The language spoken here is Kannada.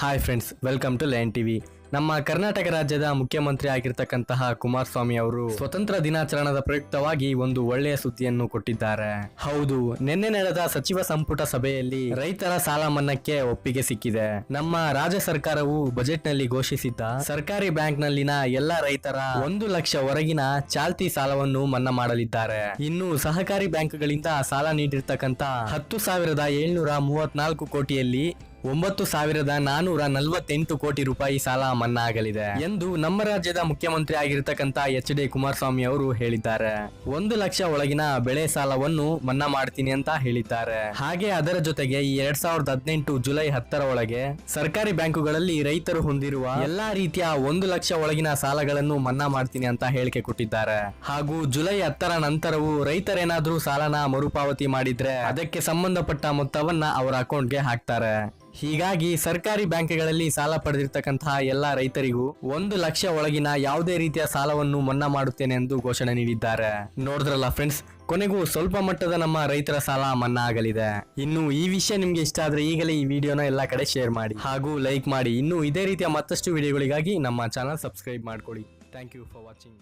Hi friends welcome to line TV ನಮ್ಮ ಕರ್ನಾಟಕ ರಾಜ್ಯದ ಮುಖ್ಯಮಂತ್ರಿ ಆಗಿರ್ತಕ್ಕಂತಹ ಕುಮಾರಸ್ವಾಮಿ ಅವರು ಸ್ವತಂತ್ರ ದಿನಾಚರಣದ ಪ್ರಯುಕ್ತವಾಗಿ ಒಂದು ಒಳ್ಳೆಯ ಸುದ್ದಿಯನ್ನು ಕೊಟ್ಟಿದ್ದಾರೆ. ಹೌದು, ನಿನ್ನೆ ನಡೆದ ಸಚಿವ ಸಂಪುಟ ಸಭೆಯಲ್ಲಿ ರೈತರ ಸಾಲ ಮನ್ನಾಕ್ಕೆ ಒಪ್ಪಿಗೆ ಸಿಕ್ಕಿದೆ. ನಮ್ಮ ರಾಜ್ಯ ಸರ್ಕಾರವು ಬಜೆಟ್ನಲ್ಲಿ ಘೋಷಿಸಿದ್ದ ಸರ್ಕಾರಿ ಬ್ಯಾಂಕ್ ನಲ್ಲಿನ ಎಲ್ಲಾ ರೈತರ ಒಂದು ಲಕ್ಷ ಹೊರಗಿನ ಚಾಲ್ತಿ ಸಾಲವನ್ನು ಮನ್ನಾ ಮಾಡಲಿದ್ದಾರೆ. ಇನ್ನು ಸಹಕಾರಿ ಬ್ಯಾಂಕ್ಗಳಿಂದ ಸಾಲ ನೀಡಿರ್ತಕ್ಕಂತ ಹತ್ತು ಸಾವಿರದ ಏಳ್ನೂರ ಮೂವತ್ನಾಲ್ಕು ಕೋಟಿಯಲ್ಲಿ ಒಂಬತ್ತು ಸಾವಿರದ ನಾನೂರ ನಲವತ್ತೆಂಟು ಕೋಟಿ ರೂಪಾಯಿ ಸಾಲ ಮನ್ನಾ ಆಗಲಿದೆ ಎಂದು ನಮ್ಮ ರಾಜ್ಯದ ಮುಖ್ಯಮಂತ್ರಿ ಆಗಿರತಕ್ಕಂತ ಎಚ್ ಡಿ ಕುಮಾರಸ್ವಾಮಿ ಅವರು ಹೇಳಿದ್ದಾರೆ. ಒಂದು ಲಕ್ಷ ಒಳಗಿನ ಬೆಳೆ ಸಾಲವನ್ನು ಮನ್ನಾ ಮಾಡ್ತೀನಿ ಅಂತ ಹೇಳಿದ್ದಾರೆ. ಹಾಗೆ ಅದರ ಜೊತೆಗೆ ಈ ಎರಡ್ ಸಾವಿರದ ಹದಿನೆಂಟು ಜುಲೈ ಹತ್ತರ ಒಳಗೆ ಸರ್ಕಾರಿ ಬ್ಯಾಂಕುಗಳಲ್ಲಿ ರೈತರು ಹೊಂದಿರುವ ಎಲ್ಲಾ ರೀತಿಯ ಒಂದು ಲಕ್ಷ ಒಳಗಿನ ಸಾಲಗಳನ್ನು ಮನ್ನಾ ಮಾಡ್ತೀನಿ ಅಂತ ಹೇಳಿಕೆ ಕೊಟ್ಟಿದ್ದಾರೆ. ಹಾಗೂ ಜುಲೈ ಹತ್ತರ ನಂತರವೂ ರೈತರೇನಾದ್ರೂ ಸಾಲನ ಮರುಪಾವತಿ ಮಾಡಿದ್ರೆ ಅದಕ್ಕೆ ಸಂಬಂಧಪಟ್ಟ ಮೊತ್ತವನ್ನ ಅವರ ಅಕೌಂಟ್ಗೆ ಹಾಕ್ತಾರೆ. ಹೀಗಾಗಿ ಸರ್ಕಾರಿ ಬ್ಯಾಂಕ್ಗಳಲ್ಲಿ ಸಾಲ ಪಡೆದಿರ್ತಕ್ಕಂತಹ ಎಲ್ಲಾ ರೈತರಿಗೂ ಒಂದು ಲಕ್ಷ ಒಳಗಿನ ಯಾವುದೇ ರೀತಿಯ ಸಾಲವನ್ನು ಮನ್ನಾ ಮಾಡುತ್ತೇನೆ ಎಂದು ಘೋಷಣೆ ನೀಡಿದ್ದಾರೆ. ನೋಡಿದ್ರಲ್ಲ ಫ್ರೆಂಡ್ಸ್ ಕೊನೆಗೂ ಸ್ವಲ್ಪ ಮಟ್ಟದ ನಮ್ಮ ರೈತರ ಸಾಲ ಮನ್ನಾ ಆಗಲಿದೆ. ಇನ್ನು ಈ ವಿಷಯ ನಿಮ್ಗೆ ಇಷ್ಟ ಆದ್ರೆ ಈಗಲೇ ಈ ವಿಡಿಯೋನ ಎಲ್ಲಾ ಕಡೆ ಶೇರ್ ಮಾಡಿ. ಹಾಗೂ ಲೈಕ್ ಮಾಡಿ. ಇನ್ನು ಇದೇ ರೀತಿಯ ಮತ್ತಷ್ಟು ವಿಡಿಯೋಗಳಿಗಾಗಿ ನಮ್ಮ ಚಾನಲ್ ಸಬ್ಸ್ಕ್ರೈಬ್ ಮಾಡ್ಕೊಳ್ಳಿ. Thank you for watching